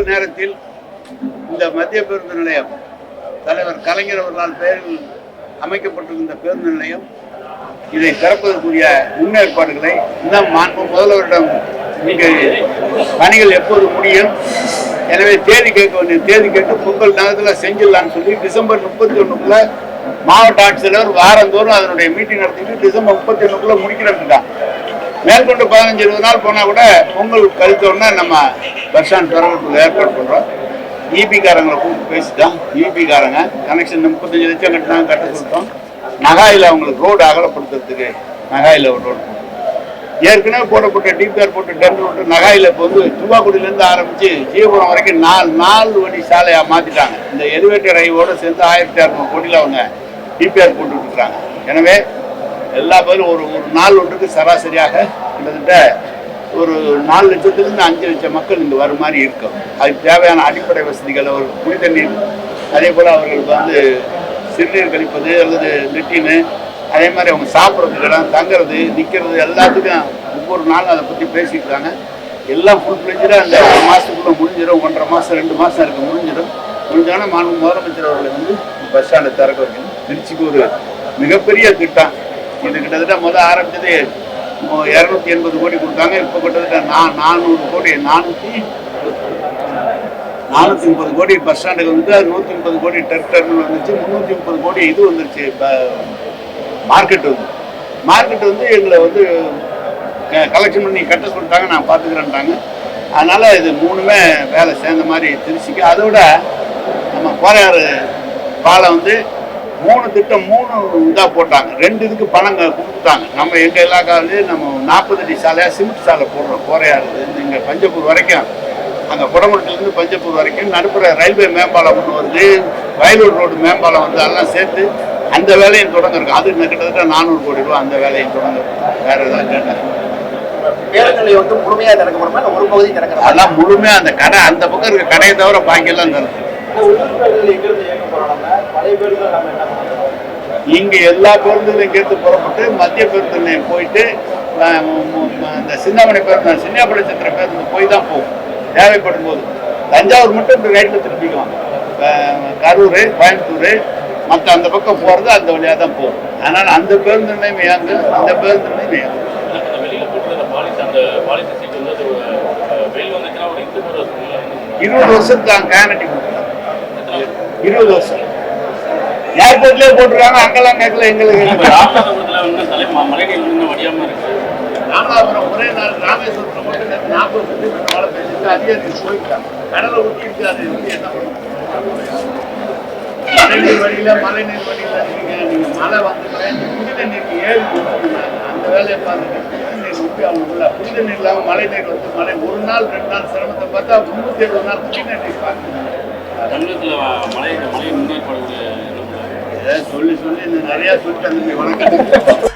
தேர்தல் நேரத்தில் இந்த மத்திய பேருந்து நிலையம் தலைவர் கலைஞர் அவர்களால் பெயரில் அமைக்கப்பட்டிருக்கின்ற பேருந்து நிலையம் இதை திறப்பதற்குரிய முன்னேற்பாடுகளை இன்னும் மாண்பு முதல்வரிடம் நீங்கள் பணிகள் எப்போது முடியும்? எனவே தேதி கேட்க வேண்டிய தேதி கேட்டு பொங்கல் நேரத்தில் செஞ்சிடலாம்னு சொல்லி டிசம்பர் முப்பத்தி ஒண்ணுக்குள்ள மாவட்ட ஆட்சியர் வாரந்தோறும் அதனுடைய மீட்டிங் நடத்திட்டு டிசம்பர் முப்பத்தி ஒண்ணுக்குள்ள முடிக்கிறதுதான் மேற்கொண்டு பதினஞ்சு இருபது நாள் போனால் கூட பொங்கல் கழித்தோடனே நம்ம பஸ் ஸ்டாண்ட் திறக்கிறதுக்கு ஏற்பாடு பண்ணுறோம் ஈபிக்காரங்களை கூப்பிட்டு பேசிட்டோம். ஈபிக்காரங்க கனெக்ஷன் முப்பத்தஞ்சு லட்சம் கட்டினாங்க கட்ட சொல்லிட்டோம். நகாயில் அவங்களுக்கு ரோடு அகலப்படுத்துறதுக்கு நகாயில் ஒரு ரோடு ஏற்கனவே போடப்பட்ட டிபிஆர் போட்ட டென் ரோடு நகாயில் இப்போ வந்து துவாக்குடியிலேருந்து ஆரம்பித்து ஜீவபுரம் வரைக்கும் நாலு நாலு வழி சாலையாக மாற்றிட்டாங்க இந்த எலிவேட்டர் ரயிலோடு சேர்ந்து ஆயிரத்தி அறுநூறு கோடியில் அவங்க டிபிஆர் போட்டு எனவே எல்லா பேரும் ஒரு ஒரு நாள் ஒன்றுக்கு சராசரியாக கிட்டத்தட்ட ஒரு நாலு லட்சத்துலேருந்து அஞ்சு லட்சம் மக்கள் இங்கே வர மாதிரி இருக்கும். அதுக்கு தேவையான அடிப்படை வசதிகள் ஒரு குடி தண்ணீர் அதே போல் அவர்களுக்கு வந்து சிறுநீர் கழிப்பது அல்லது லெட்டின்னு அதே மாதிரி அவங்க சாப்பிட்றதுக்கு இடம் தங்குறது நிற்கிறது எல்லாத்துக்கும் ஒவ்வொரு நாளும் அதை பற்றி பேசிக்கிறாங்க. எல்லாம் ஃபுல் ஃப்ளெஜாக அந்த ஒரு மாதத்துக்குள்ளே முடிஞ்சிடும் ஒன்றரை மாதம் ரெண்டு மாதம் இருக்குது முடிஞ்சிடும் முடிஞ்சோன்னா மாண்பு முதலமைச்சர் அவர்களை வந்து பஸ் ஸ்டாண்டை திறக்க வைக்கணும். திருச்சிக்கு ஒரு மிகப்பெரிய திட்டம். இது கிட்டத்தட்ட முதல் ஆரம்பித்தது இரநூத்தி எண்பது கோடி கொடுத்தாங்க. இப்போ கிட்டத்தட்ட நான் நானூறு கோடி நானூற்றி நானூற்றி முப்பது கோடி பஸ் ஸ்டாண்டுக்கு வந்து நூற்றி முப்பது கோடி டெர்மினல் வந்துச்சு முந்நூற்றி முப்பது கோடி இது வந்துருச்சு இப்போ மார்க்கெட் வந்து. மார்க்கெட் வந்து எங்களை வந்து கலெக்ஷன் பண்ணி கட்ட சொல்லிட்டாங்க நான் பார்த்துக்கிறேன்ட்டாங்க அதனால் இது மூணுமே வேலை சேர்ந்த மாதிரி திருச்சிக்கு அதோட நம்ம கோரையாறு பாலம் வந்து மூணு திட்டம் மூணு இதாக போட்டாங்க. ரெண்டு இதுக்கு பணம் கொடுத்துட்டாங்க நம்ம எங்கள் இலாக்காவிலே நம்ம நாற்பது அடி சாலையாக சிமெண்ட் சாலை போடுறோம் கோரையாறு இங்கே பஞ்சப்பூர் வரைக்கும் அங்கே குடமுட்டிலேருந்து பஞ்சப்பூர் வரைக்கும் நடுப்புற ரயில்வே மேம்பாலம் ஒன்று வருது. வயலூர் ரோடு மேம்பாலம் வந்து அதெல்லாம் சேர்த்து அந்த வேலையும் தொடங்கிருக்கும் அது கிட்டத்தட்ட நானூறு கோடி ரூபா அந்த வேலையும் தொடங்கிருக்கும் வேற ஏதாவது கேட்டேன் பேருந்து நிலையம் வந்து முழுமையா திறக்கப்படுமா? இல்ல ஒரு பகுதி திறக்கிறதா அதெல்லாம் முழுமையாக அந்த கடை அந்த பக்கம் இருக்க கடையை தவிர பாக்கியெல்லாம் இங்க எல்லா பேருந்துலையும் இங்கேருந்து புறப்பட்டு மத்திய பேருந்து நிலையம் போயிட்டு இந்த சிந்தாமணி பேருந்து சின்னாப்பள்ளி சித்திர பேருந்து போய் தான் போகும். தேவைப்படும் போது. தஞ்சாவூர் மட்டும் இப்படி ரைட்டில் திருப்பிக்குவாங்க கரூர் கோயம்புத்தூர் மற்ற அந்த பக்கம் போகிறது அந்த வழியாக தான் போகும். அதனால் அந்த பேருந்து நிலையம் இயங்கு அந்த பேருந்து நிலையம் இயங்கு இருபது வருஷத்துக்கு தான் கேரண்டி கொடுக்குறாங்க. இருபது வருஷம். ஏர்போர்ட்லேயே போட்டுருக்காங்க அங்கெல்லாம் கேட்கல எங்களுக்கு. வந்து வந்து ராமநாதபுரம் ஒரே நாள் ராமேஸ்வரத்தில் மட்டும் நாற்பது சென்டிமீட்டர் மழை பெய்ஞ்சிட்டு அதிகாரிகள் போயிட்டாங்க கடலை ஊற்றி இருக்கு அது வந்து என்ன பண்ணும் மழைநீர் வழியில மழைநீர் வழியில இருக்கீங்க. நீங்க மழை வந்துட்டேன் புனித நீருக்கு ஏழு. அந்த வேலையை பார்த்துட்டு புனித நீர் ஊற்றி அவங்க உள்ள புனித நீர் இல்லாமல் மழை நீர் வந்து மழை. ஒரு நாள் ரெண்டு நாள் சிரமத்தை பார்த்தா முந்நூற்றி எழுபது நாள் புனித நீர் பார்க்கணும் தமிழகத்துல மழை மழை முன்னேற்பாடு என்ன பண்ணுறாங்க இதை சொல்லி சொல்லி நிறைய நிறையா சொல்லிட்டு வணக்கம்.